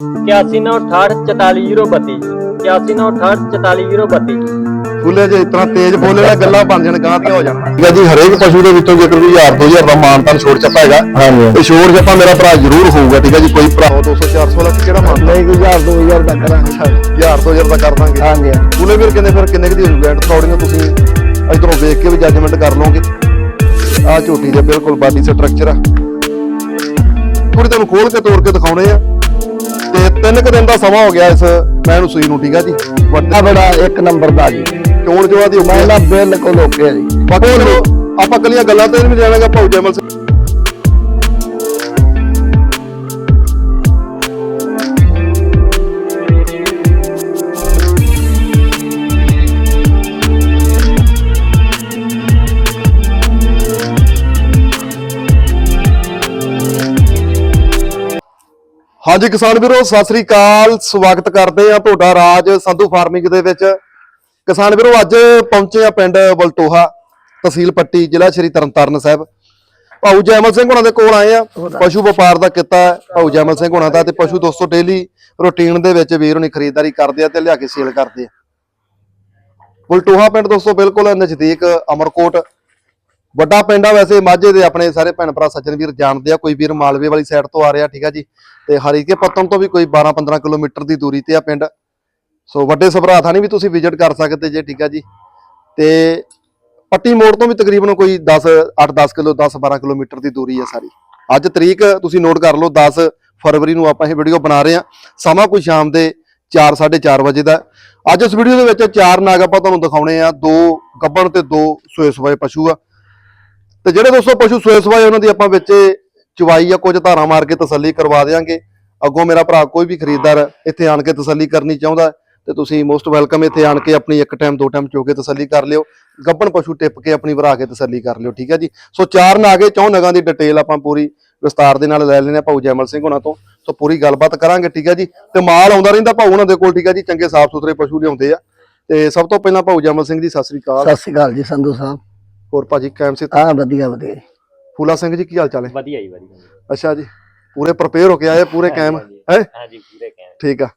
8168444032 8168444032 ਫੁੱਲੇ ਜੇ ਇਤਨਾ ਤੇਜ਼ ਬੋਲੇ ਨਾ ਗੱਲਾਂ ਬਣ ਜਾਣ ਗਾਂ ਦੀਆਂ ਹੋ ਜਾਣ। ਠੀਕ ਹੈ ਜੀ ਹਰੇਕ ਪਸ਼ੂ ਦੇ ਵਿੱਚੋਂ ਜੇਕਰ ਵੀ 1000 2000 ਦਾ ਮਾਨਤਾਨ ਛੋੜ ਚੱਪਾ ਹੈਗਾ। ਹਾਂਜੀ। ਤੇ ਛੋੜ ਚੱਪਾ ਮੇਰਾ ਭਰਾ ਜ਼ਰੂਰ ਹੋਊਗਾ ਠੀਕ ਹੈ ਜੀ ਕੋਈ ਭਰਾ 200 400 ਵਾਲਾ ਕਿਹੜਾ ਮਾਨ? ਨਹੀਂ ਕੋਈ 1000 2000 ਦਾ ਕਰਾਂਗੇ। 1000 2000 ਦਾ ਕਰ ਦਾਂਗੇ। ਹਾਂਜੀ ਫੁੱਲੇ ਵੀਰ ਕਿੰਨੇ ਫਿਰ ਕਿੰਨੇ ਕੁ ਦੀ ਹੋਊਗਾ? ਐਂਡ ਥੋੜੀਆਂ ਤੁਸੀਂ ਇਧਰੋਂ ਵੇਖ ਕੇ ਵੀ ਜੱਜਮੈਂਟ ਕਰ ਲਓਗੇ। ਆਹ ਝੋਟੀ ਦੇ ਬਿਲਕੁਲ ਬਾਡੀ ਸਟਰਕਚਰ ਆ। ਥੋੜੀ ਤੁਹਾਨੂੰ ਖੋਲ ਕੇ ਤੋੜ ਕੇ ਦਿਖਾਉਣੇ ਆ। ਤੇ ਤਿੰਨ ਕੁ ਦਿਨ ਦਾ ਸਮਾਂ ਹੋ ਗਿਆ ਇਸ ਮੈਂ ਨੂੰ ਸੂਈ ਨੂੰ ਠੀਕ ਆ ਜੀ? ਵੱਡਾ ਬੜਾ ਇੱਕ ਨੰਬਰ ਦਾ ਜੀ। ਚੋਣ ਜਵਾ ਦੀ ਮੈਂ ਨਾ ਬਿਲਕੁਲ ਓਕੇ ਆ ਜੀ। ਬਾਕੀ ਆਪਾਂ ਕੱਲੀਆਂ ਗੱਲਾਂ ਤੇ ਨਹੀਂ ਜਾਣਾਗਾ ਭਾਊ ਜੈਮਲ ਸਿੰਘ ਹਾਂਜੀ ਕਿਸਾਨ ਵੀਰੋ ਸਤਿ ਸ੍ਰੀ ਅਕਾਲ। ਸਵਾਗਤ ਕਰਦੇ ਆ ਤੁਹਾਡਾ ਰਾਜ ਸੰਧੂ ਫਾਰਮਿੰਗ ਦੇ ਵਿੱਚ। ਕਿਸਾਨ ਵੀਰੋ ਅੱਜ ਪਹੁੰਚੇ ਆ ਪਿੰਡ ਬਲਟੋਹਾ ਤਹਿਸੀਲ ਪੱਟੀ ਜ਼ਿਲ੍ਹਾ ਸ਼੍ਰੀ ਤਰਨਤਾਰਨ ਸਾਹਿਬ। ਭਾਊ ਜੈਮਲ ਸਿੰਘ ਹੁਣਾਂ ਦੇ ਕੋਲ ਆਏ ਆ ਪਸ਼ੂ ਵਪਾਰ ਦਾ ਕੀਤਾ ਭਾਊ ਜੈਮਲ ਸਿੰਘ ਹੁਣਾਂ ਦਾ। ਤੇ ਪਸ਼ੂ ਦੋਸਤੋ ਡੇਲੀ ਰੁਟੀਨ ਦੇ ਵਿੱਚ ਵੀਰ ਹੁਣੀ ਖਰੀਦਦਾਰੀ ਕਰਦੇ ਆ ਤੇ ਲਿਆ ਕੇ ਸੇਲ ਕਰਦੇ ਆ। ਬਲਟੋਹਾ ਪਿੰਡ ਦੋਸਤੋ ਬਿਲਕੁਲ ਨਜ਼ਦੀਕ ਅਮਰਕੋਟ। ਵੱਡਾ ਪਿੰਡ ਆ ਵੈਸੇ ਮਾਝੇ ਦੇ ਆਪਣੇ ਸਾਰੇ ਭੈਣ ਭਰਾ ਸੱਜਣ ਵੀਰ ਜਾਣਦੇ ਆ। ਕੋਈ ਵੀਰ ਮਾਲਵੇ ਵਾਲੀ ਸਾਈਡ ਤੋਂ ਆ ਰਿਹਾ ਠੀਕ ਆ ਜੀ। ਤੇ ਹਰੀਕੇ ਪੱਤਨ ਤੋਂ ਵੀ ਕੋਈ 12 15 ਕਿਲੋਮੀਟਰ ਦੀ ਦੂਰੀ ਤੇ ਆ ਪਿੰਡ। ਸੋ ਵੱਡੇ ਸਭਰਾ ਥਾਣੀ ਵੀ ਤੁਸੀਂ ਵਿਜ਼ਿਟ ਕਰ ਸਕਦੇ ਜੇ, ਠੀਕ ਆ ਜੀ। ਤੇ ਪੱਟੀ ਮੋੜ ਤੋਂ ਵੀ ਤਕਰੀਬਨ ਕੋਈ 10 8-10 ਕਿਲੋ 10-12 ਕਿਲੋਮੀਟਰ ਦੀ ਦੂਰੀ ਹੈ ਸਾਰੀ। ਅੱਜ ਤਰੀਕ ਤੁਸੀਂ ਨੋਟ ਕਰ ਲਓ 10 ਫਰਵਰੀ ਨੂੰ ਆਪਾਂ ਇਹ ਵੀਡੀਓ ਬਣਾ ਰਹੇ ਹਾਂ ਸਮਾਂ ਕੋਈ ਸ਼ਾਮ ਦੇ 4-4:30 ਵਜੇ ਦਾ। ਅੱਜ ਇਸ ਵੀਡੀਓ ਦੇ ਵਿੱਚ ਚਾਰ ਨਾਗ ਆਪਾਂ ਤੁਹਾਨੂੰ ਦਿਖਾਉਣੇ ਆ। ਦੋ ਗੱਬਣ ਤੇ ਦੋ ਸੋਏ ਸਵਾਏ ਪਸ਼ੂ ਆ। ਤੇ ਜਿਹੜੇ ਦੋਸਤੋ ਪਸ਼ੂ ਸੋਏ ਸਵਾਏ ਉਹਨਾਂ ਦੀ ਆਪਾਂ ਵਿੱਚ ਚਵਾਈ ਆ ਕੁਝ ਧਾਰਾਂ ਮਾਰ ਕੇ ਤਸੱਲੀ ਕਰਵਾ ਦੇਵਾਂਗੇ ਅੱਗੋਂ ਮੇਰਾ ਭਰਾ ਕੋਈ ਵੀ ਖਰੀਦਦਾਰ ਇੱਥੇ ਆਣ ਕੇ ਤਸੱਲੀ ਕਰਨੀ ਚਾਹੁੰਦਾ ਤੇ ਤੁਸੀਂ ਮੋਸਟ ਵੈਲਕਮ ਇੱਥੇ ਆਣ ਕੇ ਆਪਣੀ ਇੱਕ ਟਾਈਮ ਦੋ ਟਾਈਮ ਚੋ ਕੇ ਤਸੱਲੀ ਕਰ ਲਿਓ। ਗੱਬਣ ਪਸ਼ੂ ਟਿੱਪ ਕੇ ਆਪਣੀ ਭਰਾ ਕੇ ਤਸੱਲੀ ਕਰ ਲਿਓ ਠੀਕ ਹੈ ਜੀ? ਸੋ ਚਾਰ ਨਾਗੇ ਚੌ ਨਗਾਂ ਦੀ ਡਿਟੇਲ ਆਪਾਂ ਪੂਰੀ ਵਿਸਤਾਰ ਦੇ ਨਾਲ ਲੈ ਲੈਣੇ ਆ ਭਾਊ ਜੈਮਲ ਸਿੰਘ ਹੁਣਾਂ ਤੋਂ। ਸੋ ਪੂਰੀ ਗੱਲਬਾਤ ਕਰਾਂਗੇ ਠੀਕ ਹੈ ਜੀ? ਤੇ ਮਾਲ ਆਉਂਦਾ ਰਹਿੰਦਾ ਭਾਊ ਉਹਨਾਂ ਦੇ ਕੋਲ ਠੀਕ ਹੈ ਜੀ? ਚੰਗੇ ਸਾਫ਼ ਸੁਥਰੇ ਪਸ਼ੂ ਲਿਆਉਂਦੇ ਆ। ਤੇ ਸਭ ਤੋਂ ਪਹਿਲਾਂ ਭਾਊ ਜੈਮਲ ਸਿੰਘ ਜੀ ਸਤਿ ਸ੍ਰੀ ਅਕਾਲ। ਸਤਿ ਸ਼੍ਰੀ ਅਕਾਲ ਜੀ ਸੰਧੂ ਸਾਹਿਬ। ਹੋਰ ਭਾਜੀ ਕਾਇਮ ਸੇ ਹਾਂ ਵਧੀਆ ਵਧੀਆ। ਫੂਲਾ ਸਿੰਘ ਜੀ ਕੀ ਹਾਲ ਚਾਲ ਹੈ? ਵਧੀਆ ਹੀ ਵਧੀਆ ਅੱਛਾ ਜੀ ਪੂਰੇ ਪ੍ਰਪੇਅਰ ਹੋ ਕੇ ਆਏ ਪੂਰੇ ਕਾਇਮ ਹੈ? ਹਾਂਜੀ ਪੂਰੇ ਕਹਿ ਠੀਕ ਆ।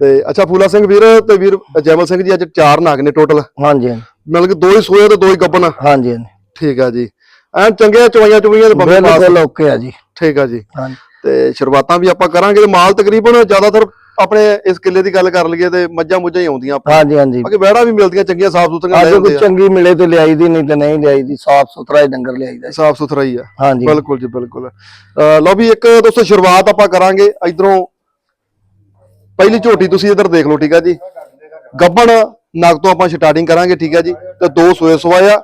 ਤੇ ਅੱਛਾ ਫੂਲਾ ਸਿੰਘ ਵੀਰ ਤੇ ਵੀਰ ਜੈਮਲ ਸਿੰਘ ਜੀ ਅੱਜ ਚਾਰ ਨਾਗ ਨੇ ਟੋਟਲ ਹਾਂਜੀ ਮਤਲਬ ਕਿ ਦੋ ਹੀ ਸੋਏ ਤੇ ਦੋ ਹੀ ਗੱਬਨ ਹਾਂਜੀ ਠੀਕ ਆ ਜੀ। ਐਨ ਚੰਗੇ ਚਵਾਈਆਂ ਚੁਵਾਈਆਂ ਦੇ ਬੰਦੇ ਪਾਸ। ਬਿਲਕੁਲ ਓਕੇ ਆ ਜੀ। ਠੀਕ ਆ ਜੀ। ਤੇ ਸ਼ੁਰੂਆਤਾਂ ਵੀ ਆਪਾਂ ਕਰਾਂਗੇ ਤੇ ਮਾਲ ਤਕਰੀਬਨ ਜ਼ਿਆਦਾਤਰ ਆਪਣੇ ਇਸ ਕਿੱਲੇ ਦੀ ਗੱਲ ਕਰ ਲਈਏ ਤੇ ਮੱਝਾਂ ਮੁੱਝਾਂ ਹੀ ਆਉਂਦੀਆਂ ਆਪਾਂ ਹਾਂਜੀ ਹਾਂਜੀ। ਬਾਕੀ ਵਹਿੜਾ ਵੀ ਮਿਲਦੀਆਂ ਚੰਗੀਆਂ ਸਾਫ਼ ਸੁਥਰੀਆਂ ਅੱਜ ਲੈ ਕੋਈ ਹੁੰਦੇ ਆ। ਚੰਗੀ ਮਿਲੇ ਤੇ ਲਿਆਈ ਦੀ ਨਹੀਂ ਤੇ ਨਹੀਂ ਲਿਆਈ ਦੀ ਸਾਫ਼ ਸੁਥਰਾ ਹੀ ਡੰਗਰ ਲਿਆਈਦਾ। ਜੀ। ਸਾਫ਼ ਸੁਥਰਾ ਹੀ ਆ। ਹਾਂਜੀ। ਬਿਲਕੁਲ ਜੀ ਬਿਲਕੁਲ। ਅਹ ਲਓ ਵੀ ਇੱਕ ਦੋਸਤੋ ਸ਼ੁਰੂਆਤ ਆਪਾਂ ਕਰਾਂਗੇ ਇਧਰੋਂ। ਪਹਿਲੀ ਝੋਟੀ ਤੁਸੀਂ ਇਧਰ ਦੇਖ ਲਓ ਠੀਕ ਆ ਜੀ? ਗੱਬਣ ਨਗ ਤੋਂ ਆਪਾਂ ਸਟਾਰਟਿੰਗ ਕਰਾਂਗੇ ਠੀਕ ਆ ਜੀ? ਤੇ ਦੋ ਸੋਏ ਸਵਾਇਆ।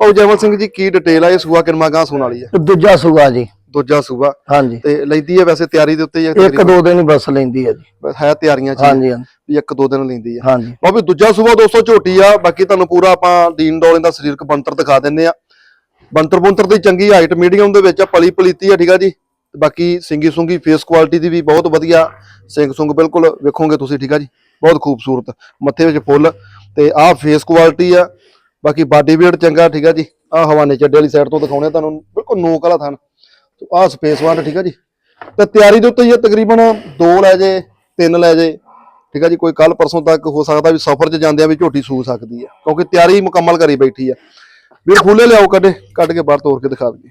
ਭਾਉ ਜੈਮਲ ਸਿੰਘ ਜੀ ਕੀ ਡਿਟੇਲ ਆ ਇਹ ਸੂਆ ਕਿਨਮਾ ਗਾਂ ਸੂਣ ਵਾਲੀ ਆ? ਤੇ ਦੂਜਾ ਸੁਗਾ ਜੀ। ਦੂਜਾ ਸੂਆ ਹਾਂਜੀ। ਤੇ ਲੈਂਦੀ ਹੈ ਵੈਸੇ ਤਿਆਰੀ ਦੇ ਉੱਤੇ ਹੀ ਆ ਇੱਕ। ਦੋ ਦਿਨ ਹੀ ਬਸ ਲੈਂਦੀ ਹੈ ਜੀ। ਬਸ ਹੈ ਤਿਆਰੀਆਂ ਚ ਹੀ। ਆ, ਹਾਂਜੀ ਹਾਂਜੀ। ਵੀ ਇੱਕ ਦੋ ਦਿਨ ਲੈਂਦੀ ਆ ਹਾਂਜੀ। ਉਹ ਵੀ ਦੂਜਾ ਸੂਆ ਦੋਸਤੋ ਝੋਟੀ ਆ। ਬਾਕੀ ਤੁਹਾਨੂੰ ਪੂਰਾ ਆਪਾਂ ਦੀਨ ਡੋਲੇ ਦਾ ਸਰੀਰਕ ਬੰਤਰ ਦਿਖਾ ਦਿੰਨੇ ਆ ਬੰਤਰ ਬੰਤਰ ਦੀ ਚੰਗੀ ਹਾਈਟ ਮੀਡੀਅਮ ਦੇ ਵਿੱਚ ਆ ਪਲੀ ਪਲੀਤੀ ਆ ਠੀਕ ਆ ਜੀ? ਬਾਕੀ ਸਿੰਗੀ ਸੁੰਗੀ ਫੇਸ ਕੁਆਲਿਟੀ ਦੀ ਵੀ ਬਹੁਤ ਵਧੀਆ। ਸਿੰਘ ਸੁੰਗ ਬਿਲਕੁਲ ਵੇਖੋਗੇ ਤੁਸੀਂ ਠੀਕ ਆ ਜੀ? ਬਹੁਤ ਖੂਬਸੂਰਤ। ਮੱਥੇ ਵਿੱਚ ਫੁੱਲ। ਤੇ ਆਹ ਫੇਸ ਕੁਆਲਿਟੀ ਆ। ਬਾਕੀ ਬਾਡੀ ਵੇਟ ਚੰਗਾ ਠੀਕ ਆ ਜੀ? ਆਹ ਹਵਾਨੇ ਚੱਡੇ ਵਾਲੀ ਸਾਈਡ ਤੋਂ ਦਿਖਾਉਣੇ ਆ ਤੁਹਾਨੂੰ। ਬਿਲਕੁਲ ਨੋਕ ਵਾਲਾ ਥਣ। ਤੇ ਆਹ ਸਪੇਸ ਵਨ ਠੀਕ ਆ ਜੀ। ਤੇ ਤਿਆਰੀ ਦੇ ਉੱਤੇ ਹੀ ਤਕਰੀਬਨ 2 ਲੈ ਜੇ 3 ਲੈ ਜੇ, ਠੀਕ ਆ ਜੀ। ਕੋਈ ਕੱਲ ਪਰਸੋਂ ਤੱਕ ਹੋ ਸਕਦਾ ਵੀ ਸਫ਼ਰ 'ਚ ਜਾਂਦਿਆਂ ਵੀ ਝੋਟੀ ਸੂ ਸਕਦੀ ਆ, ਕਿਉਂਕਿ ਤਿਆਰੀ ਮੁਕੰਮਲ ਕਰੀ ਬੈਠੀ ਆ। ਵੀਰ ਫੁੱਲੇ ਲਿਆਓ ਕੱਢੇ, ਕੱਢ ਕੇ ਬਾਹਰ ਤੋੜ ਕੇ ਦਿਖਾ ਦਈਏ।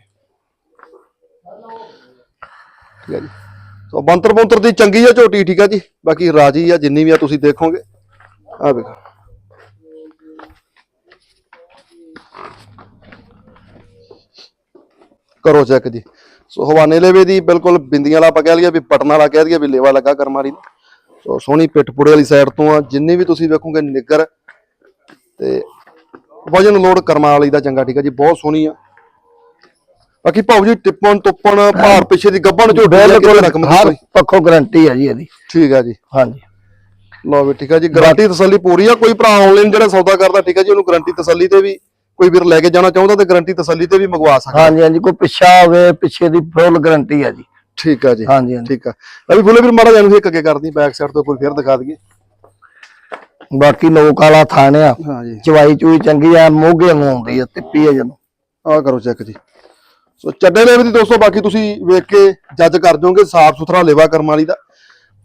ਠੀਕ ਆ ਜੀ। ਸੋ ਬੰਤਰ ਬੰਤਰ ਦੀ ਚੰਗੀ ਆ ਝੋਟੀ, ਠੀਕ ਆ ਜੀ। ਬਾਕੀ ਰਾਜੀ ਆ, ਜਿੰਨੀ ਵੀ ਆ ਤੁਸੀਂ ਦੇਖੋਗੇ। ਆ ਵੇਖੋ। ਕਰੋ ਚੈੱਕ ਜੀ। ਸੋ ਹਵਾਨੇ ਲੇਵੇ ਦੀ ਬਿਲਕੁਲ ਬਿੰਦੀਆਂ ਵਾਲਾ ਆਪਾਂ ਕਹਿ ਲਈਏ ਵੀ ਪਟਨ ਵਾਲਾ ਕਹਿ ਦਈਏ ਵੀ ਲੇਵਾ ਲੱਗਾ ਕਰਮਾਰੀ ਸੋ ਸੋਹਣੀ ਪਿੱਠ ਪੁੜੇ ਵਾਲੀ ਸਾਈਡ ਤੋਂ ਆ ਜਿੰਨੇ ਵੀ ਤੁਸੀਂ ਵੇਖੋਗੇ ਨਿੱਗਰ ਤੇ ਵਜਨ ਲੋਡ ਕਰਮਾ ਵਾਲੀ ਦਾ ਚੰਗਾ ਠੀਕ ਆ ਜੀ ਬਹੁਤ ਸੋਹਣੀ ਆ। ਬਾਕੀ ਭਾਉ ਜੀ ਟਿੱਪਣ ਟੁੱਪਣ ਭਾਰ ਪਿੱਛੇ ਦੀ ਗੱਬਣ ਝੋਟੀ ਆ, ਬਿਲਕੁਲ ਰਕਮ ਹਰ ਪੱਖੋਂ ਗਰੰਟੀ ਹੈ ਜੀ ਇਹਦੀ। ਠੀਕ ਆ ਜੀ। ਹਾਂਜੀ। ਲਓ ਵੀ ਠੀਕ ਆ ਜੀ ਗਾਰੰਟੀ ਤਸੱਲੀ ਪੂਰੀ ਆ ਕੋਈ ਭਰਾ ਆਨਲਾਈਨ ਜਿਹੜਾ ਸੌਦਾ ਕਰਦਾ ਠੀਕ ਆ ਜੀ ਉਹਨੂੰ ਗਾਰੰਟੀ ਤਸੱਲੀ ਤੇ ਵੀ ਕੋਈ ਵੀਰ ਲੈ ਕੇ ਜਾਣਾ ਚਾਹੁੰਦਾ ਤੇ ਗਾਰੰਟੀ ਤਸੱਲੀ ਤੇ ਵੀ ਮੰਗਵਾ ਸਕਦਾ। ਹਾਂਜੀ ਹਾਂਜੀ ਕੋਈ ਪਿੱਛਾ ਹੋਵੇ ਪਿੱਛੇ ਦੀ ਫੁੱਲ ਗਰੰਟੀ ਹੈ ਜੀ। ਠੀਕ ਆ ਜੀ ਹਾਂਜੀ ਹਾਂਜੀ। ਠੀਕ ਆ। ਵੀ ਫੁੱਲੇ ਵੀਰ ਮਾੜਾ ਜਾਨੂੰ ਇੱਕ ਅੱਗੇ ਕਰਦੀ ਬੈਕ ਸਾਈਡ ਤੋਂ ਕੋਈ ਫੇਰ ਦਿਖਾ ਦਈਏ। ਬਾਕੀ ਲੋਕ ਵਾਲਾ ਥਾਣ ਆ। ਚਵਾਈ ਚੂਈ ਚੰਗੀ ਆ ਮੋਗੇ ਨੂੰ ਆਉਂਦੀ ਆ ਤਿੱਪੀ ਆ ਜਦੋਂ। ਆਹ ਕਰੋ ਚੈੱਕ ਜੀ। ਸੋ ਚੱਡੇ ਲੇਵੇ ਦੀ ਦੋਸਤੋ ਬਾਕੀ ਤੁਸੀਂ ਵੇਖ ਕੇ ਜੱਜ ਕਰ ਜਾਓਗੇ ਸਾਫ਼ ਸੁਥਰਾ ਲੇਵਾ ਕਰਮ ਵਾਲੀ ਦਾ।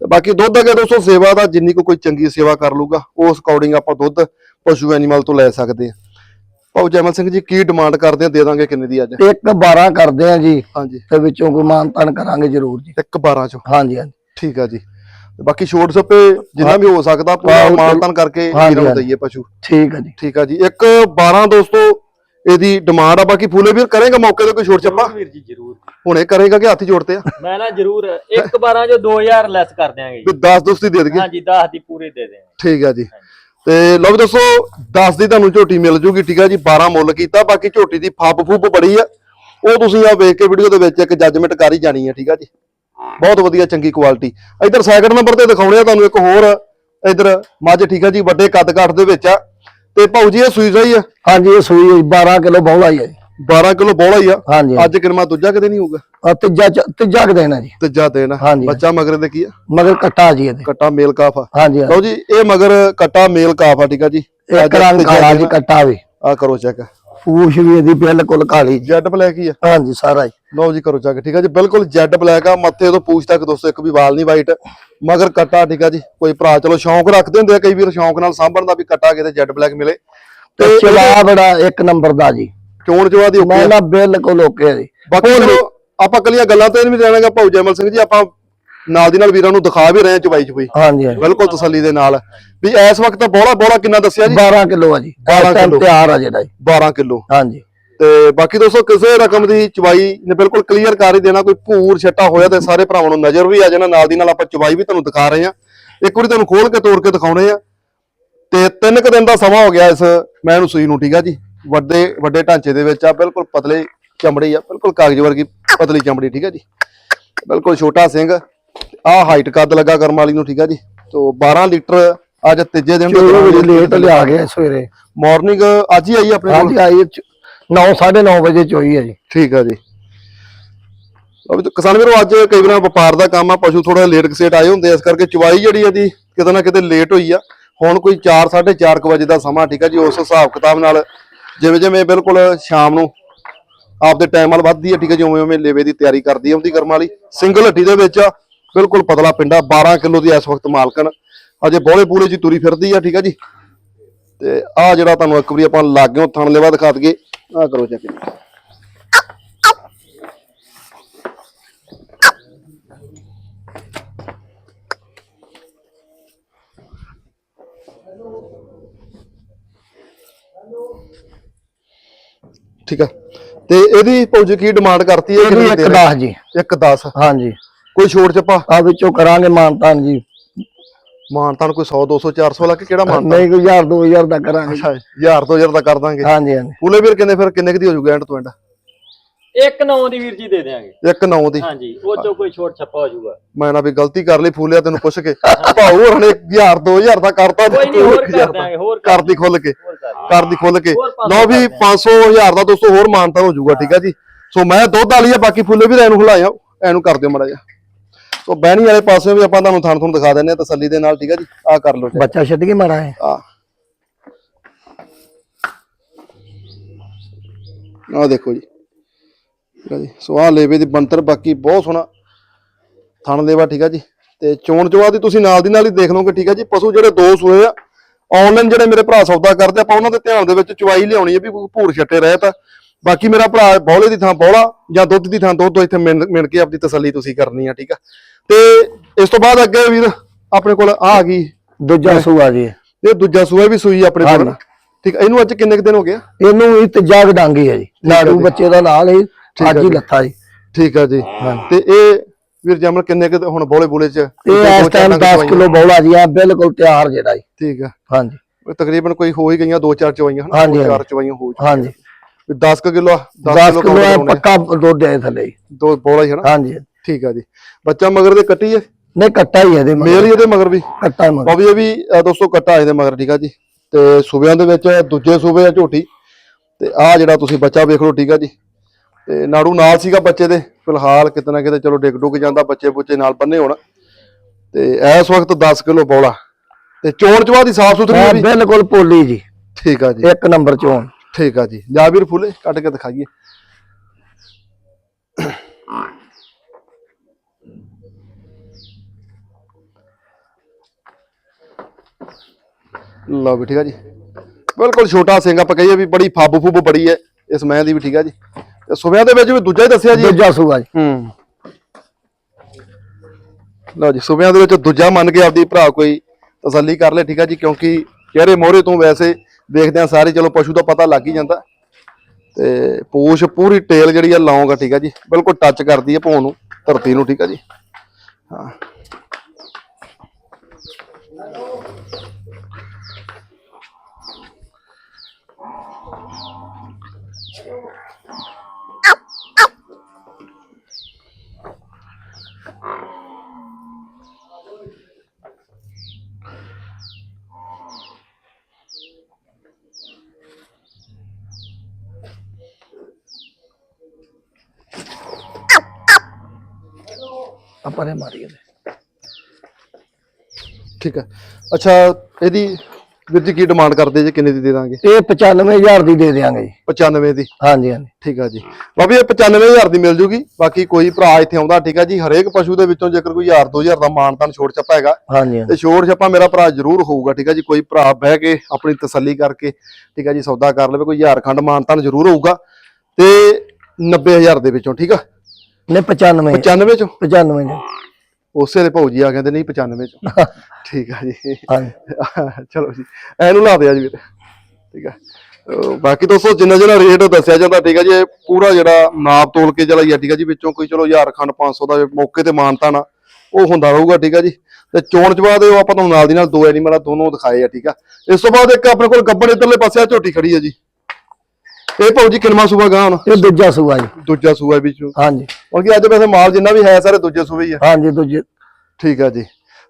ਤੇ ਬਾਕੀ ਦੁੱਧ ਅਗੇ ਦੋਸਤੋ ਸੇਵਾ ਦਾ ਜਿੰਨੀ ਕੋਈ ਚੰਗੀ ਸੇਵਾ ਕਰ ਲੂਗਾ ਉਸ ਅਕੋਰਡਿੰਗ ਆਪਾਂ ਦੁੱਧ ਪਸ਼ੂ ਐਨੀਮਲ ਤੋਂ ਲੈ ਸਕਦੇ ਆ। ਭਾਉ ਜੈਮਲ ਸਿੰਘ ਜੀ ਕੀ ਡਿਮਾਂਡ ਕਰਦੇ ਆ? ਦੇ ਦਾਂਗੇ ਕਿੰਨੇ ਦੀ ਅੱਜ? ਇੱਕ 12 ਕਰਦੇ ਆ ਜੀ। ਹਾਂਜੀ। ਤੇ ਵਿੱਚੋਂ ਕੋਈ ਮਾਨ ਤਾਨ ਕਰਾਂਗੇ ਜ਼ਰੂਰ ਜੀ। ਇੱਕ 12 ਚੋਂ? ਹਾਂਜੀ ਹਾਂਜੀ। ਠੀਕ ਆ ਜੀ। ਤੇ ਬਾਕੀ ਛੋਟ ਸੱਪੇ ਜਿੰਨਾ ਵੀ ਹੋ ਸਕਦਾ ਪੂਰਾ ਮਾਨਤਨ ਕਰਕੇ ਵੀਰਾਂ ਨੂੰ। ਦਈਏ ਪਸ਼ੂ। ਠੀਕ ਹੈ ਜੀ। ਠੀਕ ਆ ਜੀ। ਇੱਕ 12 ਦੋਸਤੋ ਇਹਦੀ ਡਿਮਾਂਡ ਆ। ਬਾਕੀ ਫੂਲੇ ਵੀਰ ਕਰੇਗਾ ਮੌਕੇ ਤੇ ਕੋਈ ਛੋਟ ਚੱਪਾ ਵੀਰ ਜੀ ਜ਼ਰੂਰ। ਹੁਣੇ ਕਰੇਗਾ ਕਿ ਹੱਥ ਜੋੜਤੇ ਆ? ਮੈਂ ਨਾ ਜ਼ਰੂਰ ਇੱਕ 12 ਜੋ 2000 ਲੈਸ ਕਰ ਦਿਆਂਗੇ ਜੀ। ਵੀ 10 ਦੋਸਤੀ ਦੇ ਦਈਏ। ਹਾਂਜੀ 10 ਦੀ ਪੂਰੀ ਦੇ ਦਿਆਂਗੇ। ਠੀਕ ਆ ਜੀ। ਤੇ ਲਓ ਵੀ ਦੋਸਤੋ 10 ਦੀ ਤੁਹਾਨੂੰ ਝੋਟੀ ਮਿਲ ਜੂਗੀ ਠੀਕ ਆ ਜੀ 12 ਮੁੱਲ ਕੀਤਾ ਬਾਕੀ ਝੋਟੀ ਦੀ ਫੱਬ ਫੁੱਬ ਬੜੀ ਆ। ਉਹ ਤੁਸੀਂ ਆ ਵੇਖ ਕੇ ਵੀਡੀਓ ਦੇ ਵਿੱਚ ਇੱਕ ਜੱਜਮੈਂਟ ਕਰ ਹੀ ਜਾਣੀ ਆ ਠੀਕ ਆ ਜੀ। ਬਹੁਤ ਵਧੀਆ ਚੰਗੀ ਕੁਆਲਿਟੀ ਇੱਧਰ ਸੈਕਿੰਡ ਨੰਬਰ ਤੇ ਦਿਖਾਉਣੇ ਆ ਤੁਹਾਨੂੰ ਇੱਕ ਹੋਰ ਇੱਧਰ ਮੱਝ ਠੀਕ ਆ ਜੀ ਵੱਡੇ ਕੱਦ ਕਾਠ ਦੇ ਵਿੱਚ ਆ। ਤੇ ਭਾਊ ਜੀ ਇਹ ਸੂਈ ਸਹੀ ਆ? ਹਾਂਜੀ ਇਹ ਸੂਈ ਹੋਈ 12 ਕਿਲੋ ਬੌਲਾ ਹੀ ਹੈ ਜੀ। 12 ਕਿਲੋ ਬੋਲਾ ਹੀ ਆ। ਹਾਂਜੀ ਅੱਜ ਕਿਰਮਾ ਦੂਜਾ ਕਦੇ ਨਹੀਂ ਹੋਊਗਾ? ਆ ਤੀਜਾ ਚ- ਤੀਜਾ ਕੁ ਦੇਣਾ ਜੀ। ਤੀਜਾ ਦਿਨ ਆ। ਹਾਂਜੀ। ਬੱਚਾ ਮਗਰ ਦੇ ਕੀ ਆ? ਮਗਰ ਕੱਟਾ ਜੀ ਇਹਦੇ। ਕੱਟਾ ਮੇਲ ਕਾਫ ਆ। ਹਾਂਜੀ। ਲਓ ਜੀ ਇਹ ਮਗਰ ਕੱਟਾ ਮੇਲ ਕਾਫ ਆ ਠੀਕ ਆ ਜੀ। ਇੱਕ ਰੰਗ ਕਾਲਾ ਜੀ ਕੱਟਾ ਵੀ। ਆ ਕਰੋ ਚੈੱਕ ਪੂਛ ਵੀ ਇਹਦੀ ਬਿਲਕੁਲ ਕਾਲੀ ਜੀ। ਜੈਡ ਬਲੈਕ ਹੀ ਆ। ਹਾਂਜੀ ਸਾਰਾ ਹੀ। ਲਓ ਜੀ ਕਰੋ ਚੈੱਕ ਠੀਕ ਆ ਜੀ ਬਿਲਕੁਲ ਜੈਡ ਬਲੈਕ ਆ। ਮੱਥੇ ਤੋਂ ਪੂਛ ਤੱਕ ਦੋਸਤੋ ਇੱਕ ਵੀ ਵਾਲ ਨਹੀਂ ਵਾਈਟ ਮਗਰ ਕੱਟਾ ਠੀਕ ਆ ਜੀ। ਕੋਈ ਭਰਾ ਚਲੋ ਸ਼ੌਂਕ ਰੱਖਦੇ ਹੁੰਦੇ ਆ ਕਈ ਵੀਰ ਸ਼ੌਂਕ ਨਾਲ ਸਾਂਭਣ ਦਾ ਵੀ ਕੱਟਾ ਕਿਤੇ ਜੈਡ ਬਲੈਕ ਮਿਲੇ। ਤੇ ਚਲਾ ਬੜਾ ਇੱਕ ਨੰਬਰ ਦਾ ਜੀ। ਚੋਣ ਚਵਾ ਦੀ ਮੈਂ ਨਾ ਬਿਲਕੁਲ ਓਕੇ ਜੀ। ਬਾਕੀ ਚਲੋ ਆਪਾਂ ਕੱਲੀਆਂ ਗੱਲਾਂ ਤੇ ਨਹੀਂ ਰਹਿਣਾਗਾ ਭਾਊ ਜੈਮਲ ਸਿੰਘ ਜੀ ਆਪਾਂ ਨਾਲ ਦੀ ਨਾਲ ਵੀਰਾਂ ਨੂੰ ਦਿਖਾ ਵੀ ਰਹੇ ਆ ਚਵਾਈ ਚਵਾਈ ਹਾਂਜੀ ਹਾਂਜੀ। ਬਿਲਕੁਲ ਤਸੱਲੀ ਦੇ ਨਾਲ। ਵੀ ਇਸ ਵਕਤ ਬੋਲਾ ਬੋਲਾ ਕਿੰਨਾ ਦੱਸਿਆ ਜੀ? 12 ਕਿਲੋ ਆ ਜੀ। 12 ਇਸ ਟਾਈਮ ਕਿੱਲੋ। ਤਿਆਰ ਆ ਜਿਹੜਾ ਜੀ। 12 ਕਿਲੋ। ਹਾਂਜੀ। ਤੇ ਬਾਕੀ ਦੋਸਤੋ ਕਿਸੇ ਰਕਮ ਦੀ ਚਵਾਈ ਨੇ ਬਿਲਕੁਲ ਕਲੀਅਰ ਕਰ ਹੀ ਦੇਣਾ ਕੋਈ ਭੂਰ ਛੱਟਾ ਹੋਇਆ ਤੇ ਸਾਰੇ ਭਰਾਵਾਂ ਨੂੰ ਨਜ਼ਰ ਵੀ ਆ ਜਾਣਾ। ਨਾਲ ਦੀ ਨਾਲ ਆਪਾਂ ਚਵਾਈ ਵੀ ਤੁਹਾਨੂੰ ਦਿਖਾ ਰਹੇ ਆ ਇੱਕ ਵਾਰੀ ਤੁਹਾਨੂੰ ਖੋਲ ਕੇ ਤੋੜ ਕੇ ਦਿਖਾਉਣੇ ਆ। ਤੇ ਤਿੰਨ ਕੁ ਦਿਨ ਦਾ ਸਮਾਂ ਹੋ ਗਿਆ ਇਸ ਮੈਂ ਨੂੰ ਸੂਈ ਨੂੰ ਠੀਕ ਆ ਜੀ? ਵੱਡੇ ਵੱਡੇ ਢਾਂਚੇ ਦੇ ਵਿੱਚ ਆ ਬਿਲਕੁਲ ਪਤਲੇ ਚਮੜੀ ਆ ਬਿਲਕੁਲ ਕਾਗਜ਼ ਵਰਗੀ ਪਤਲੀ ਚਮੜੀ ਠੀਕ ਆ ਜੀ? ਬਿਲਕੁਲ ਛੋਟਾ ਸਿੰਘ ਆ ਹਾਈਟ ਕੱਦ ਲੱਗਾ ਕਰਮ ਵਾਲੀ ਨੂੰ ਠੀਕ ਆ ਜੀ? ਤੋਂ 12 ਲੀਟਰ ਅੱਜ ਤੀਜੇ ਦਿਨ ਵੀ ਲੇਟ ਲਿਆ ਗਿਆ ਸਵੇਰੇ। ਮਾਰਨਿੰਗ ਅੱਜ ਹੀ ਆਈ ਆਪਣੇ ਕੋਲ? ਆਈ 9 9:30 ਵਜੇ ਚੋਈ ਹੈ ਜੀ। ਠੀਕ ਆ ਜੀ। ਅਬ ਕਿਸਾਨ ਵੀਰੋ ਅੱਜ ਕਈ ਵਾਰ ਵਪਾਰ ਦਾ ਕੰਮ ਆ ਪਸ਼ੂ ਥੋੜਾ ਲੇਟ ਕਸੇਟ ਆਏ ਹੁੰਦੇ ਇਸ ਕਰਕੇ ਚਵਾਈ ਜਿਹੜੀ ਇਹਦੀ ਕਿਤੇ ਨਾ ਕਿਤੇ ਲੇਟ ਹੋਈ ਆ। ਹੁਣ ਕੋਈ 4 4:30 ਕੁ ਵਜੇ ਦਾ ਸਮਾਂ ਠੀਕ ਆ ਜੀ ਉਸ ਹਿਸਾਬ ਕਿਤਾਬ ਨਾਲ ਜਿਵੇਂ ਜਿਵੇਂ ਬਿਲਕੁਲ ਸ਼ਾਮ ਨੂੰ ਆਪਦੇ ਟਾਈਮ ਨਾਲ ਵੱਧਦੀ ਹੈ ਠੀਕ ਹੈ ਜੀ ਉਵੇਂ ਉਵੇਂ ਲੇਵੇ ਦੀ ਤਿਆਰੀ ਕਰਦੀ ਆਉਂਦੀ ਕਰਮ ਵਾਲੀ। ਸਿੰਗਲ ਹੱਟੀ ਦੇ ਵਿੱਚ ਆ, ਬਿਲਕੁਲ ਪਤਲਾ ਪਿੰਡਾ 12 ਕਿਲੋ ਦੀ ਇਸ ਵਕਤ ਮਾਲਕਨ ਅਜੇ ਬੋਲੇ ਪੂਲੇ ਜੀ ਤੁਰੀ ਫਿਰਦੀ ਆ ਠੀਕ ਆ ਜੀ। ਤੇ ਆ ਜਿਹੜਾ ਤੁਹਾਨੂੰ ਇੱਕ ਵਾਰੀ ਆਪਾਂ ਲਾਗਿਓ ਥਣ ਲੈਵਾ ਦਿਖਾ ਦਈਏ ਆ ਕਰੋ ਚੈੱਕ ਠੀਕ ਆ? ਤੇ ਇਹਦੀ ਪੌਜ ਕੀ ਡਿਮਾਂਡ ਕਰਤੀ ਹੈ ਇਹਦੀ ਇੱਕ 10 ਜੀ। ਇੱਕ 10 ਹਾਂਜੀ। ਕੋਈ ਛੋੜ ਚੱਪਾ ਆ ਵਿੱਚੋਂ ਕਰਾਂਗੇ ਮਾਨਤਾਨ ਜੀ। ਮਾਨਤਾਨ ਕੋਈ 100 200 400 ਵਾਲਾ ਕਿ ਕਿਹੜਾ ਮਾਨਤਾਨ? ਨਹੀਂ ਕੋਈ 1000 2000 ਦਾ ਕਰਾਂਗੇ। ਅੱਛਾ ਹਜ਼ਾਰ ਤੋਂ ਹਜ਼ਾਰ ਦਾ ਕਰ ਦਾਂਗੇ। ਹਾਂਜੀ ਹਾਂਜੀ। ਫੂਲੇ ਵੀਰ ਕਿੰਨੇ ਫਿਰ ਕਿੰਨੇ ਕੁ ਦੀ ਹੋ ਜਾਊਗਾ ਐਂਡ ਤੋਂ ਐਂਡ ਇੱਕ 9 ਦੀ ਵੀਰ ਜੀ ਦੇ ਦਿਆਂਗੇ। ਇੱਕ ਨੌ ਦੀ। ਹਾਂਜੀ ਉਹ ਚੋਂ ਕੋਈ ਛੋਟ ਛੱਪਾ ਹੋ ਜਾਊਗਾ ਮੈਂ ਨਾ ਵੀ ਗਲਤੀ ਕਰ ਲਈ ਫੂਲਿਆ ਤੈਨੂੰ ਪੁੱਛ ਕੇ। ਭਾਊ ਹੋਰ ਨੇ 1000 2000 ਦਾ ਕਰਤਾ ਕੋਈ ਨਹੀਂ ਹੋਰ ਕਰ ਦਿਆਂਗੇ ਹੋਰ ਕਰ ਕਰਦੀ ਖੁੱਲ ਕੇ। ਕਰ। ਕਰਦੀ ਖੁੱਲ ਕੇ। ਹੋਰ ਪੰਜ ਸੌ ਲਓ ਵੀ 500 1000 ਦਾ ਦੋਸਤੋ ਹੋਰ ਮਾਨਤਾ ਹੋ ਜਾਊਗਾ ਠੀਕ ਆ ਜੀ। ਸੋ ਮੈਂ ਦੁੱਧ ਵਾਲੀ ਆ ਬਾਕੀ ਫੁੱਲੇ ਵੀ ਐਨੂੰ ਹੁਲਾਇਆ ਐਨੂੰ ਕਰ ਦਿਓ ਮੜਾ ਜਾ ਸੋ ਬਹਿਣੀ ਵਾਲੇ ਪਾਸੇ ਵੀ ਆਪਾਂ ਤੁਹਾਨੂੰ ਥਣ ਥਣ ਦਿਖਾ ਦਿੰਨੇ ਆ ਤਸੱਲੀ ਦੇ ਨਾਲ ਠੀਕ ਆ ਜੀ। ਆ ਕਰ ਲਓ ਬੱਚਾ ਛੱਡ ਕੇ ਮਾਰਾ ਹੈ। ਆ ਆ ਦੇਖੋ ਜੀ। ਠੀਕ ਆ ਜੀ। ਸੋ ਆ ਲੇਵੇ ਦੀ ਬੰਤਰ ਬਾਕੀ ਬਹੁਤ ਸੋਹਣਾ ਥਣ ਲੇਵਾ ਠੀਕ ਆ ਜੀ। ਤੇ ਚੋਣ ਚਵਾ ਦੀ ਤੁਸੀਂ ਨਾਲ ਦੀ ਨਾਲ ਹੀ ਦੇਖ ਲਓਗੇ ਠੀਕ ਆ ਜੀ। ਪਸ਼ੂ ਜਿਹੜੇ ਦੋ ਸੂਏ ਆ ਆਨਲਾਈਨ ਜਿਹੜੇ ਮੇਰੇ ਭਰਾ ਸੌਦਾ ਕਰਦੇ ਆਪਾਂ ਉਹਨਾਂ ਦੇ ਧਿਆਨ ਦੇ ਵਿੱਚ ਚਵਾਈ ਲਿਆਉਣੀ ਹੈ ਵੀ ਕੋਈ ਭੂਰ ਛੱਟੇ ਰਹੇ ਤਾਂ। ਬਾਕੀ ਮੇਰਾ ਭਰਾ ਬੌਲੇ ਦੀ ਥਾਂ ਬੌਲਾ ਜਾਂ ਦੁੱਧ ਦੀ ਥਾਂ ਦੁੱਧ ਇੱਥੇ ਮਿਣ ਕੇ ਆਪਣੀ ਤਸੱਲੀ ਤੁਸੀਂ ਕਰਨੀ ਆ ਠੀਕ ਆ? ਤੇ ਇਸ ਤੋਂ ਬਾਅਦ ਅੱਗੇ ਵੀਰ ਆਪਣੇ ਕੋਲ ਆ ਗਈ। ਦੂਜਾ ਸੂਆ ਜੀ। ਇਹ ਦੂਜਾ ਸੂਆ ਵੀ ਸੂਈ ਆਪਣੇ ਕੋਲ। ਠੀਕ ਇਹਨੂੰ ਅੱਜ ਕਿੰਨੇ ਦਿਨ ਹੋ ਗਿਆ ਇਹਨੂੰ ਵੀ ਤੀਜਾ ਡਾਂਗੀ ਹੈ ਜੀ। ਨਾੜੂ ਬੱਚੇ ਦਾ ਨਾਲ ਹੀ ਅੱਜ ਹੀ ਲੱਥਾ ਜੀ। ਠੀਕ ਆ ਜੀ। ਤੇ ਇਹ ਵੀਰ ਜਮਲ ਕਿੰਨੇ ਕੁ ਹੁਣ ਬੋਲੇ ਬੋਲੇ ਚ? ਇਹ ਇਸ ਟਾਈਮ 10 ਕਿਲੋ ਬੌਲਾ ਜੀ ਆ ਬਿਲਕੁਲ ਤਿਆਰ ਜਿਹੜਾ ਜੀ। ਠੀਕ ਆ। ਹਾਂਜੀ। ਤਕਰੀਬਨ ਕੋਈ ਹੋ ਹੀ ਗਈਆਂ ਦੋ ਚਾਰ ਚਵਾਈਆਂ ਹਨਾ? ਦੋ ਚਾਰ। ਚਵਾਈਆਂ ਹੋ ਹਾਂਜੀ। 10 ਕਿਲੋ 10 ਕਿਲੋ ਪੱਕਾ ਦੁੱਧ ਹੈ ਥੱਲੇ ਜੀ। ਦੋ ਬੋਲਾ ਹੀ ਹਨਾ ਹਾਂਜੀ। ਠੀਕ ਆ ਜੀ। ਬੱਚਾ ਮਗਰ ਦੇ ਕੱਟੀ ਹੈ ਨਹੀਂ ਕੱਟਾ ਹੀ ਹੈ ਇਹਦੇ ਮਗਰ। ਮੇਲ ਹੀ ਇਹਦੇ ਮਗਰ ਵੀ? ਕੱਟਾ ਮਗਰ। ਉਹ ਵੀ ਇਹ ਵੀ ਦੋਸਤੋ ਕੱਟਾ ਇਹਦੇ ਮਗਰ ਠੀਕ ਆ ਜੀ। ਤੇ ਸੂਬਿਆਂ ਦੇ ਵਿੱਚ ਦੂਜੇ ਸੂਬੇ ਆ ਝੋਟੀ। ਤੇ ਆ ਜਿਹੜਾ ਤੁਸੀਂ ਬੱਚਾ ਵੇਖ ਲਓ ਠੀਕ ਆ ਜੀ। ਤੇ ਨਾੜੂ ਨਾਲ ਸੀਗਾ ਬੱਚੇ ਦੇ ਫਿਲਹਾਲ ਕਿਤਨਾ ਕਿਤੇ ਚਲੋ ਡਿੱਗ ਡੁੱਗ ਜਾਂਦਾ ਬੱਚੇ ਬੁੱਚੇ ਨਾਲ ਬੰਨੇ ਹੋਣਾ। ਤੇ ਇਸ ਵਕਤ 10 ਕਿਲੋ ਬੌਲਾ। ਤੇ ਚੋਣ ਚਵਾ ਦੀ ਸਾਫ਼ ਸੁਥਰੀ ਹੈ ਬਿਲਕੁਲ ਪੋਲੀ ਜੀ। ਠੀਕ ਆ ਜੀ। ਇੱਕ ਨੰਬਰ ਚੋਣ। ਠੀਕ ਆ ਜੀ। ਜਾ ਵੀਰ ਫੁੱਲੇ ਕੱਟ ਕੇ ਦਿਖਾਈਏ। ਲਓ ਵੀ ਠੀਕ ਆ ਜੀ। ਬਿਲਕੁਲ ਛੋਟਾ ਸਿੰਘ ਆਪਾਂ ਕਹੀਏ ਵੀ ਬੜੀ ਫਾਬੂ ਫੂਬੂ ਬੜੀ ਹੈ। ਇਸ ਮੈਂ ਦੀ ਵੀ ਠੀਕ ਆ ਜੀ। ਤੇ ਸੁਬਿਆਂ ਦੇ ਵਿੱਚ ਵੀ ਦੂਜਾ ਹੀ ਦੱਸਿਆ ਜੀ। ਦੂਜਾ ਸੂਆ ਜੀ। ਹੂੰ। ਲਓ ਜੀ ਸੁਬਿਆਂ ਦੇ ਵਿੱਚ ਦੂਜਾ ਮੰਨ ਕੇ ਆਪਦੀ ਭਰਾ ਕੋਈ ਤਸੱਲੀ ਕਰ ਲੈ ਠੀਕ ਆ ਜੀ ਕਿਉਂਕਿ ਚਿਹਰੇ ਮੋਹਰੇ ਤੋਂ ਵੈਸੇ ਦੇਖਦੇ ਆ ਸਾਰੇ ਚਲੋ ਪਸ਼ੂ ਦਾ ਪਤਾ ਲੱਗ ਹੀ ਜਾਂਦਾ। ਤੇ ਪੂਛ ਪੂਰੀ ਟੇਲ ਜਿਹੜੀ ਆ ਲੌਂਗ ਆ ਠੀਕ ਆ ਜੀ ਬਿਲਕੁਲ ਟੱਚ ਕਰਦੀ ਆ ਭੌਂ ਨੂੰ ਧਰਤੀ ਨੂੰ ਠੀਕ ਆ ਜੀ। ਹਾਂ। ਆਪਾਂ ਨੇ ਮਾਰੀ ਇਹਦੇ ਠੀਕ ਹੈ। ਅੱਛਾ ਇਹਦੀ ਵੀਰ ਜੀ ਕੀ ਡਿਮਾਂਡ ਕਰਦੇ ਜੀ? ਕਿੰਨੇ ਦੀ ਦੇ ਦਾਂਗੇ? ਇਹ 95000 ਦੀ ਦੇ ਦਿਆਂਗੇ ਜੀ। 95 ਦੀ? ਹਾਂਜੀ ਹਾਂਜੀ। ਠੀਕ ਆ ਜੀ। ਬਾਬੀ ਇਹ 95000 ਦੀ ਮਿਲ ਜੂਗੀ। ਬਾਕੀ ਕੋਈ ਭਰਾ ਇੱਥੇ ਆਉਂਦਾ ਠੀਕ ਆ ਜੀ। ਹਰੇਕ ਪਸ਼ੂ ਦੇ ਵਿੱਚੋਂ ਜੇਕਰ ਕੋਈ 1000 2000 ਦਾ ਮਾਨਤਾਨ ਛੋੜ ਛੱਪਾ ਹੈਗਾ। ਹਾਂਜੀ ਤੇ ਛੋੜ ਛੱਪਾ ਮੇਰਾ ਭਰਾ ਜ਼ਰੂਰ ਹੋਊਗਾ ਠੀਕ ਆ ਜੀ। ਕੋਈ ਭਰਾ ਬਹਿ ਕੇ ਆਪਣੀ ਤਸੱਲੀ ਕਰਕੇ ਠੀਕ ਆ ਜੀ ਸੌਦਾ ਕਰ ਲਵੇ ਕੋਈ ਹਜ਼ਾਰ ਖੰਡ ਮਾਨਤਾਨ ਜ਼ਰੂਰ ਹੋਊਗਾ। ਤੇ 90000 ਦੇ ਵਿੱਚੋਂ ਠੀਕ ਆ। ਨੇ 95 95 ਚੋਂ? 95 ਜੀ। ਉਸੇ ਦੇ ਭਾਊ ਜੀ ਆ ਕਹਿੰਦੇ ਨਹੀਂ 95 ਚੋਂ। ਠੀਕ ਆ ਜੀ। ਚਲੋ ਜੀ ਐਨੂੰ ਲਾ ਦਿਆ ਜੀ ਵੀਰ ਠੀਕ ਆ। ਬਾਕੀ ਦੋਸਤੋ ਜਿੰਨਾ ਜਿੰਨਾ ਰੇਟ ਦੱਸਿਆ ਜਾਂਦਾ ਠੀਕ ਆ ਜੀ ਇਹ ਪੂਰਾ ਜਿਹੜਾ ਨਾਪ ਤੋਲ ਕੇ ਚਲਾਈ ਆ ਠੀਕ ਆ ਜੀ ਵਿੱਚੋਂ ਕੋਈ ਚਲੋ 1000 ਖੰਡ 500 ਦਾ ਮੌਕੇ ਤੇ ਮਾਨਤਾ ਨਾ ਉਹ ਹੁੰਦਾ ਰਹੂਗਾ ਠੀਕ ਆ ਜੀ। ਤੇ ਚੋਣ ਚਵਾ ਦੇ ਉਹ ਆਪਾਂ ਤੁਹਾਨੂੰ ਨਾਲ ਦੀ ਨਾਲ ਦੋ ਐਨੀਮਲ ਆ ਦੋਨੋਂ ਦਿਖਾਏ ਆ ਠੀਕ ਆ। ਇਸ ਤੋਂ ਬਾਅਦ ਇੱਕ ਆਪਣੇ ਕੋਲ ਗੱਬੜ ਇਧਰਲੇ ਪਾਸੇ ਆ ਝੋਟੀ ਖੜੀ ਆ ਜੀ। ਇਹ ਭਾਊ ਜੀ ਕਿੰਨਵਾਂ ਸੂਆ ਗਾਂ ਹੁਣ? ਇਹ ਦੂਜਾ ਸੂਆ ਜੀ। ਦੂਜਾ ਸੂਆ ਵਿੱਚੋਂ ਹਾਂਜੀ। ਕਿਉਂਕਿ ਅੱਜ ਵੈਸੇ ਮਾਲ ਜਿੰਨਾ ਵੀ ਹੈ ਸਾਰੇ ਦੂਜੇ ਸੂਏ ਹੀ ਆ। ਹਾਂਜੀ ਦੂਜੇ। ਠੀਕ ਆ ਜੀ।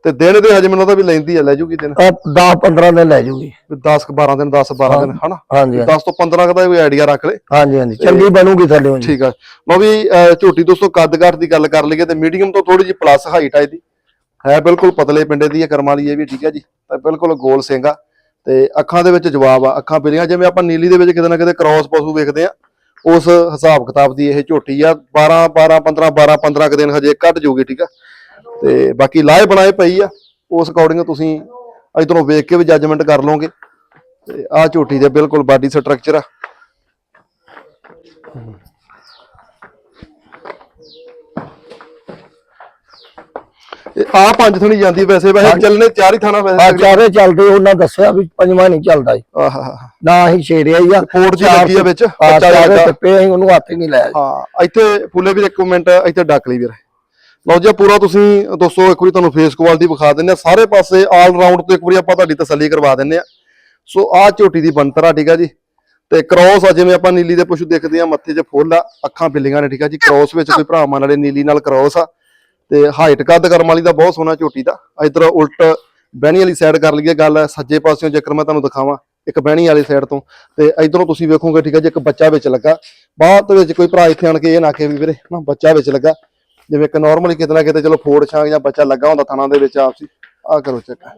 ਤੇ ਦਿਨ ਦੇ ਹਜੇ ਮੈਨੂੰ ਲੱਗਦਾ ਵੀ ਲੈਂਦੀ ਆ ਲੈ ਜੂਗੀ ਦਿਨ? 10 15 ਦਿਨ ਲੈ ਜੂਗੀ। 10 12 ਦਿਨ 10 12 ਦਿਨ ਹਨਾ? ਹਾਂਜੀ ਹਾਂਜੀ। 10 ਤੋਂ 15 ਦਾ ਕੋਈ ਆਈਡੀਆ ਰੱਖ ਲੈ। ਹਾਂਜੀ ਹਾਂਜੀ। ਚੰਗੀ ਬਣੂਗੀ ਥੱਲੇ ਜੀ। ਠੀਕ ਆ। ਲਓ ਵੀ ਝੋਟੀ ਦੋਸਤੋ ਕੱਦ ਕਾਠ ਦੀ ਗੱਲ ਕਰ ਲਈਏ ਤੇ ਮੀਡੀਅਮ ਤੋਂ ਥੋੜੀ ਜਿਹੀ ਪਲੱਸ ਹਾਈਟ ਆ ਇਹਦੀ। ਹੈ ਬਿਲਕੁਲ ਪਤਲੇ ਪਿੰਡੇ ਦੀ ਹੈ ਕਰਮ ਵਾਲੀ ਇਹ ਵੀ ਠੀਕ ਹੈ ਜੀ। ਤੇ ਬਿਲਕੁਲ ਗੋਲ ਸਿੰਗਾ ਤੇ ਅੱਖਾਂ ਦੇ ਵਿੱਚ ਜਵਾਬ ਆ, ਅੱਖਾਂ ਬਿਲੀਆਂ ਜਿਵੇਂ ਆਪਾਂ ਨੀਲੀ ਦੇ ਵਿੱਚ ਕਿਤੇ ਨਾ ਕਿਤੇ ਕ੍ਰਾਸ ਪਸ਼ੂ ਵੇਖਦੇ ਆ, ਉਸ ਹਿਸਾਬ ਕਿਤਾਬ ਦੀ ਇਹ ਝੋਟੀ ਆ 12 12 15 12 15 ਕੁ ਦਿਨ ਹਜੇ ਕੱਢ ਜੂਗੀ, ਠੀਕ ਆ? ਤੇ ਬਾਕੀ ਲਾਏ ਬਣਾਏ ਪਈ ਆ, ਉਸ ਅਕੋਰਡਿੰਗ ਤੁਸੀਂ ਇਧਰੋਂ ਵੇਖ ਕੇ ਵੀ ਜੱਜਮੈਂਟ ਕਰ ਲਓਗੇ। ਤੇ ਆ ਝੋਟੀ ਦੇ ਬਿਲਕੁਲ ਬਾਡੀ ਸਟਰਕਚਰ ਆ। ਆ ਪੰਜ ਥਣੀ ਜਾਂਦੀ ਵੈਸੇ ਵੈਸੇ ਚੱਲਨੇ ਚਾਰ ਹੀ ਥਾਣਾ ਆ ਵੈਸੇ ਚਾਰੇ ਚੱਲਦੇ ਉਹਨਾਂ ਦੱਸਿਆ ਵੀ ਪੰਜਵਾਂ ਨਹੀਂ ਚੱਲਦਾ ਜੀ। ਆਹਾ ਨਾ ਹੀ ਛੇੜਿਆ ਹੀ ਆ। ਕੋਟ ਜੀ ਲੱਗੀ ਆ ਵਿੱਚ ਆ ਬੱਚਾ ਟੱਪੇ ਅਸੀਂ ਉਹਨੂੰ ਹੱਥ ਹੀ ਨਹੀਂ ਲਾਇਆ ਜੀ। ਹਾਂ ਇੱਥੇ ਫੁੱਲੇ ਵੀ ਇੱਕ ਮਿੰਟ ਇੱਥੇ ਡੱਕ ਲਈ ਵੀਰ। ਲਓ ਜੀ ਪੂਰਾ ਤੁਸੀਂ ਦੋਸਤੋ ਇੱਕ ਵਾਰੀ ਤੁਹਾਨੂੰ ਫੇਸ ਕੁਆਲਿਟੀ ਵਿਖਾ ਦਿੰਨੇ ਆ ਸਾਰੇ ਪਾਸੇ ਆਲ ਰਾਉਂਡ ਤੋਂ ਇੱਕ ਵਾਰੀ ਆਪਾਂ ਤੁਹਾਡੀ ਤਸੱਲੀ ਕਰਵਾ ਦਿੰਨੇ ਆ ਸੋ ਆਹ ਝੋਟੀ ਦੀ ਬਣਤਰ ਆ ਠੀਕ ਆ ਜੀ। ਤੇ ਕ੍ਰੋਸ ਆ ਜਿਵੇਂ ਆਪਾਂ ਨੀਲੀ ਦੇ ਪਸ਼ੂ ਦੇਖਦੇ ਆ ਮੱਥੇ 'ਚ ਫੁੱਲ ਆ ਅੱਖਾਂ ਬਿੱਲੀਆਂ ਨੇ ਠੀਕ ਆ ਜੀ। ਕ੍ਰੋਸ ਵਿੱਚ ਕੋਈ ਭਰਾਵਾਂ ਨਾਲੇ ਨੀਲੀ ਨਾਲ ਕ੍ਰੋਸ ਆ। ਤੇ ਹਾਈਟ ਕੱਦ ਕਰਮ ਵਾਲੀ ਦਾ ਬਹੁਤ ਸੋਹਣਾ ਝੋਟੀ ਦਾ। ਇਧਰ ਉਲਟ ਬਹਿਣੀ ਵਾਲੀ ਸਾਈਡ ਕਰ ਲਈਏ ਗੱਲ, ਸੱਜੇ ਪਾਸਿਓਂ ਜੇਕਰ ਮੈਂ ਤੁਹਾਨੂੰ ਦਿਖਾਵਾਂ, ਇੱਕ ਬਹਿਣੀ ਵਾਲੀ ਸਾਈਡ ਤੋਂ। ਤੇ ਇਧਰੋਂ ਤੁਸੀਂ ਵੇਖੋਗੇ, ਠੀਕ ਹੈ ਜੀ, ਇੱਕ ਬੱਚਾ ਵਿੱਚ ਲੱਗਾ। ਬਾਅਦ ਦੇ ਵਿੱਚ ਕੋਈ ਭਰਾ ਇੱਥੇ ਆਣ ਕੇ ਇਹ ਨਾ ਆਖੇ ਵੀ ਵੀਰੇ, ਨਾ ਬੱਚਾ ਵਿੱਚ ਲੱਗਾ। ਜਿਵੇਂ ਇੱਕ ਨਾਰਮਲੀ ਕਿਤੇ ਨਾ ਕਿਤੇ ਚਲੋ ਫੋੜ ਛਾਂਗ ਜਾਂ ਬੱਚਾ ਲੱਗਾ ਹੁੰਦਾ ਥਣਾ ਦੇ ਵਿੱਚ ਆਪਸੀ। ਆ ਕਰੋ ਚੱਕਾ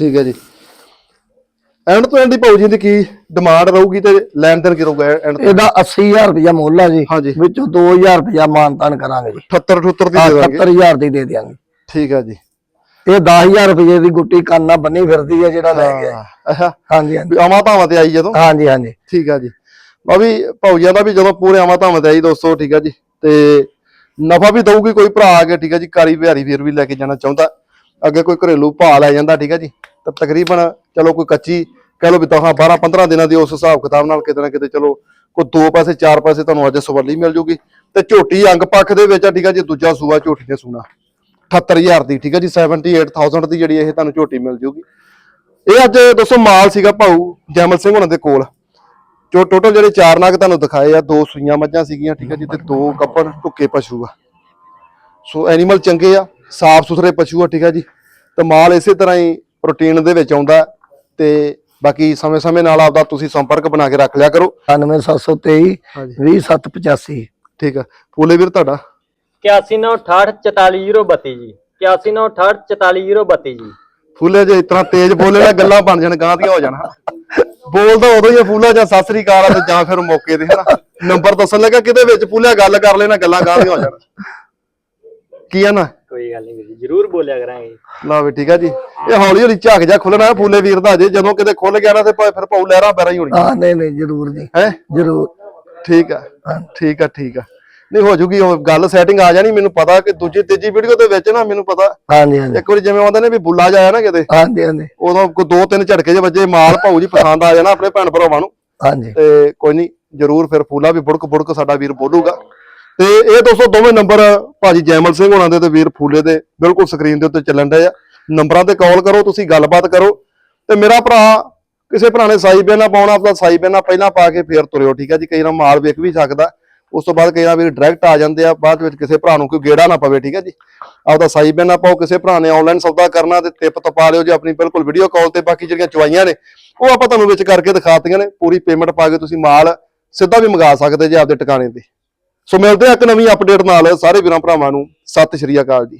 ਠੀਕ ਹੈ ਜੀ। ਐਂਡ ਤੋਂ ਐਂਡ ਹੀ ਭਾਊ ਜੀ ਦੀ ਕੀ ਡਿਮਾਂਡ ਰਹੂਗੀ ਤੇ ਲੈਣ ਦੇਣ ਕੀ ਰਹੂਗਾ ਐਂਡ ਤੋਂ? ਇਹਦਾ 80000 ਰੁਪਇਆ ਮੁੱਲ ਆ ਜੀ। ਹਾਂਜੀ। ਵਿੱਚੋਂ 2000 ਰੁਪਇਆ ਮਾਨਤਾਨ ਕਰਾਂਗੇ ਜੀ। 78 78 ਦੀ ਦੇ ਦਾਂਗੇ। 70000 ਦੀ ਦੇ ਦਿਆਂਗੇ। ਠੀਕ ਹੈ ਜੀ। ਇਹ 10000 ਰੁਪਏ ਦੀ ਗੁੱਟੀ ਕੰਨਾ ਬੰਨੀ ਫਿਰਦੀ ਹੈ ਜਿਹੜਾ ਲੈ ਗਿਆ। ਅੱਛਾ। ਹਾਂਜੀ ਹਾਂਜੀ। ਵੀ ਆਵਾਂ ਧਾਵਾਂ ਤੇ ਆਈ ਜਦੋਂ? ਹਾਂਜੀ ਹਾਂਜੀ। ਠੀਕ ਆ ਜੀ। ਲਓ ਵੀ ਭਾਊਜੀਆਂ ਦਾ ਵੀ ਜਦੋਂ ਪੂਰੇ ਆਵਾਂ ਧਾਵਾਂ ਤੇ ਆਈ ਦੋਸਤੋ ਠੀਕ ਆ ਜੀ। ਤੇ ਨਫਾ ਵੀ ਦਊਗੀ ਕੋਈ ਭਰਾ ਆ ਕੇ ਠੀਕ ਆ ਜੀ। ਕਾਰੀ ਬਿਹਾਰੀ ਵੀਰ ਵੀ ਲੈ ਕੇ ਜਾਣਾ ਚਾਹੁੰਦਾ। ਅੱਗੇ ਕੋਈ ਘਰੇਲੂ ਭਾਅ ਲੈ ਜਾਂਦਾ ਠੀਕ ਆ ਜੀ। ਤਾਂ ਤਕਰੀਬਨ ਚਲੋ ਕੋਈ ਕੱਚੀ ਕਹ ਲਓ ਵੀ ਤਾਂ 12 15 ਦਿਨਾਂ ਦੀ ਉਸ ਹਿਸਾਬ ਕਿਤਾਬ ਨਾਲ ਕਿਤੇ ਨਾ ਕਿਤੇ ਚਲੋ ਕੋਈ ਦੋ ਪੈਸੇ, ਚਾਰ ਪੈਸੇ ਤੁਹਾਨੂੰ ਅੱਜ ਸਵਾਲੀ ਮਿਲ ਜੂਗੀ। ਤੇ ਝੋਟੀ ਅੰਗ ਪੱਖ ਦੇ ਵਿੱਚ ਆ, ਠੀਕ ਆ ਜੀ, ਦੂਜਾ ਸੂਆ ਝੋਟੀ ਨੇ ਸੂਣਾ। 78000 ਦੀ, ਠੀਕ ਆ ਜੀ 78000 ਦੀ ਜਿਹੜੀ ਇਹ ਤੁਹਾਨੂੰ ਝੋਟੀ ਮਿਲ ਜੂਗੀ। ਇਹ ਅੱਜ ਦੋਸਤੋ ਮਾਲ ਸੀਗਾ ਭਾਊ ਜੈਮਲ ਸਿੰਘ ਉਹਨਾਂ ਦੇ ਕੋਲ। ਜੋ ਟੋਟਲ ਜਿਹੜੇ ਚਾਰ ਨਾਗ ਤੁਹਾਨੂੰ ਦਿਖਾਏ ਆ, ਦੋ ਸੂਈਆਂ ਮੱਝਾਂ ਸੀਗੀਆਂ, ਠੀਕ ਹੈ ਜੀ, ਤੇ ਦੋ ਕੱਪੜ ਟੁੱਕੇ ਪਸ਼ੂ ਆ। ਸੋ ਐਨੀਮਲ ਚੰਗੇ ਆ, ਸਾਫ਼ ਸੁਥਰੇ ਪਸ਼ੂ ਆ, ਠੀਕ ਆ ਜੀ। ਤੇ ਮਾਲ ਇਸੇ ਤਰ੍ਹਾਂ ਹੀ ਪ੍ਰੋਟੀਨ ਦੇ ਵਿੱਚ ਆਉਂਦਾ ਤੇ ਬਾਕੀ ਸਮੇਂ-ਸਮੇਂ ਨਾਲ ਆਪਦਾ ਤੁਸੀਂ ਸੰਪਰਕ ਬਣਾ ਕੇ ਰੱਖ ਲਿਆ ਕਰੋ। 97723 ਹਾਂਜੀ। 20785 ਠੀਕ ਆ ਫੂਲੇ ਵੀਰ ਤੁਹਾਡਾ? 8198644032 ਜੀ। 8198644032 ਜੀ। ਫੂਲੇ ਜੇ ਇਤਨਾ ਤੇਜ਼ ਬੋਲੇ ਨਾ ਗੱਲਾਂ ਬਣ ਜਾਣ ਗਾਂ ਦੀਆਂ ਹੋ ਜਾਣ ਬੋਲਦਾ ਉਦੋਂ ਹੀ ਫੂਲਾ ਜਾਂ ਸਤਿ ਸ੍ਰੀ ਅਕਾਲ ਆ ਤੇ ਜਾਂ ਫਿਰ ਮੌਕੇ ਤੇ ਹਨਾ। ਨੰਬਰ ਦੱਸਣ ਲੱਗਾ ਕਿਤੇ ਵਿੱਚ ਫੂਲਿਆ ਗੱਲ ਕਰ ਲੈਣਾ ਗੱਲਾਂ ਗਾਂ ਦੀਆਂ ਹੋ ਜਾਣ। ਕੀ ਆ ਨਾ? ਕੋਈ ਗੱਲ ਨਹੀਂ ਜੀ ਜ਼ਰੂਰ ਬੋਲਿਆ ਕਰਾਂਗੇ। ਲਾ ਵੀ ਠੀਕ ਆ ਜੀ। ਇਹ ਹੌਲੀ ਹੌਲੀ ਝਾਕ ਜਾ ਖੁੱਲਣਾ ਫੂਲੇ ਵੀਰ ਦਾ ਜੇ ਜਦੋਂ ਕਿਤੇ ਖੁੱਲ ਗਿਆ ਨਾ ਤੇ ਭਾਵੇਂ ਫਿਰ ਪਾਉ ਲਹਿਰਾਂ ਪੈਰਾਂ ਹੀ ਹੋਣੀ ਹਾਂ ਨਹੀਂ ਨਹੀਂ ਜ਼ਰੂਰ ਜੀ ਹੈ? ਜ਼ਰੂਰ। ਠੀਕ ਆ ਠੀਕ ਆ ਠੀਕ ਆ। ਨਹੀਂ ਹੋ ਜੂਗੀ ਉਹ ਗੱਲ ਸੈਟਿੰਗ ਆ ਜਾਣੀ ਮੈਨੂੰ ਪਤਾ ਕਿ ਦੂਜੀ ਤੀਜੀ ਵੀਡੀਓ ਦੇ ਵਿੱਚ ਨਾ ਮੈਨੂੰ ਪਤਾ। ਹਾਂਜੀ ਹਾਂਜੀ ਇੱਕ ਵਾਰੀ ਜਿਵੇਂ ਆਉਂਦੇ ਨੇ ਵੀ ਬੁੱਲਾ ਜਾਇਆ ਨਾ ਕਿਤੇ ਹਾਂਜੀ ਹਾਂਜੀ ਉਦੋਂ ਕੋਈ ਦੋ ਤਿੰਨ ਝਟਕੇ ਜੇ ਵੱਜੇ ਮਾਲ ਭਾਊ ਜੀ ਪਸੰਦ ਆ ਜਾਣਾ ਆਪਣੇ ਭੈਣ ਭਰਾਵਾਂ ਨੂੰ। ਹਾਂਜੀ ਤੇ ਕੋਈ ਨਹੀਂ ਜਰੂਰ ਫਿਰ ਫੂਲਾ ਵੀ ਬੁੜਕ ਬੁੜਕ ਸਾਡਾ ਵੀਰ ਬੋਲੂਗਾ। ਤੇ ਇਹ ਦੋਸਤੋ ਦੋਵੇਂ ਨੰਬਰ ਭਾਜੀ ਜੈਮਲ ਸਿੰਘ ਹੋਣਾ ਦੇ ਤੇ ਵੀਰ ਫੂਲੇ ਦੇ ਬਿਲਕੁਲ ਸਕਰੀਨ ਦੇ ਉੱਤੇ ਚੱਲਣ ਡਏ ਆ। ਨੰਬਰਾਂ ਤੇ ਕਾਲ ਕਰੋ, ਤੁਸੀਂ ਗੱਲਬਾਤ ਕਰੋ। ਤੇ ਮੇਰਾ ਭਰਾ, ਕਿਸੇ ਭਰਾ ਨੇ ਸਾਈ ਬੇਨਾ ਪਾਉਣਾ, ਆਪਦਾ ਸਾਈ ਬੇਨਾ ਪਹਿਲਾਂ ਪਾ ਕੇ ਫੇਰ ਤੁਰਿਓ, ਠੀਕ ਹੈ ਜੀ? ਕਈ ਵਾਰ ਮਾਲ ਵੇਖ ਵੀ ਸਕਦਾ। ਉਸ ਤੋਂ ਬਾਅਦ ਕਈ ਵਾਰ ਵੀ ਡਾਇਰੈਕਟ ਆ ਜਾਂਦੇ ਆ, ਬਾਅਦ ਵਿੱਚ ਕਿਸੇ ਭਰਾ ਨੂੰ ਕੋਈ ਗੇੜਾ ਨਾ ਪਵੇ, ਠੀਕ ਹੈ ਜੀ? ਆਪਦਾ ਸਾਈ ਬੇਨਾ ਪਾਓ, ਕਿਸੇ ਭਰਾ ਨੇ ਆਨਲਾਈਨ ਸੌਦਾ ਕਰਨਾ ਤੇ ਟਿਪ ਤਪਾ ਲਿਓ ਜੀ, ਆਪਣੀ ਬਿਲਕੁਲ ਵੀਡੀਓ ਕਾਲ ਤੇ, ਬਾਕੀ ਜਿਹੜੀਆਂ ਚਵਾਈਆਂ ਨੇ, ਉਹ ਆਪਾਂ ਤੁਹਾਨੂੰ ਵਿੱਚ ਕਰਕੇ ਦਿਖਾਤੀਆਂ ਨੇ। ਪੂਰੀ ਪੇਮੈਂਟ ਪਾ ਕੇ ਤੁਸੀਂ ਮਾਲ ਸਿੱਧਾ ਵੀ ਮੰਗਾ ਸਕਦੇ ਜੇ ਆਪਦੇ ਟਿਕਾਣੇ ਤੇ। ਸੋ ਮਿਲਦੇ ਆ ਇੱਕ ਨਵੀਂ ਅਪਡੇਟ ਨਾਲ, ਸਾਰੇ ਵੀਰਾਂ ਭਰਾਵਾਂ ਨੂੰ। ਸਤਿ ਸ਼੍ਰੀ ਅਕਾਲ ਜੀ।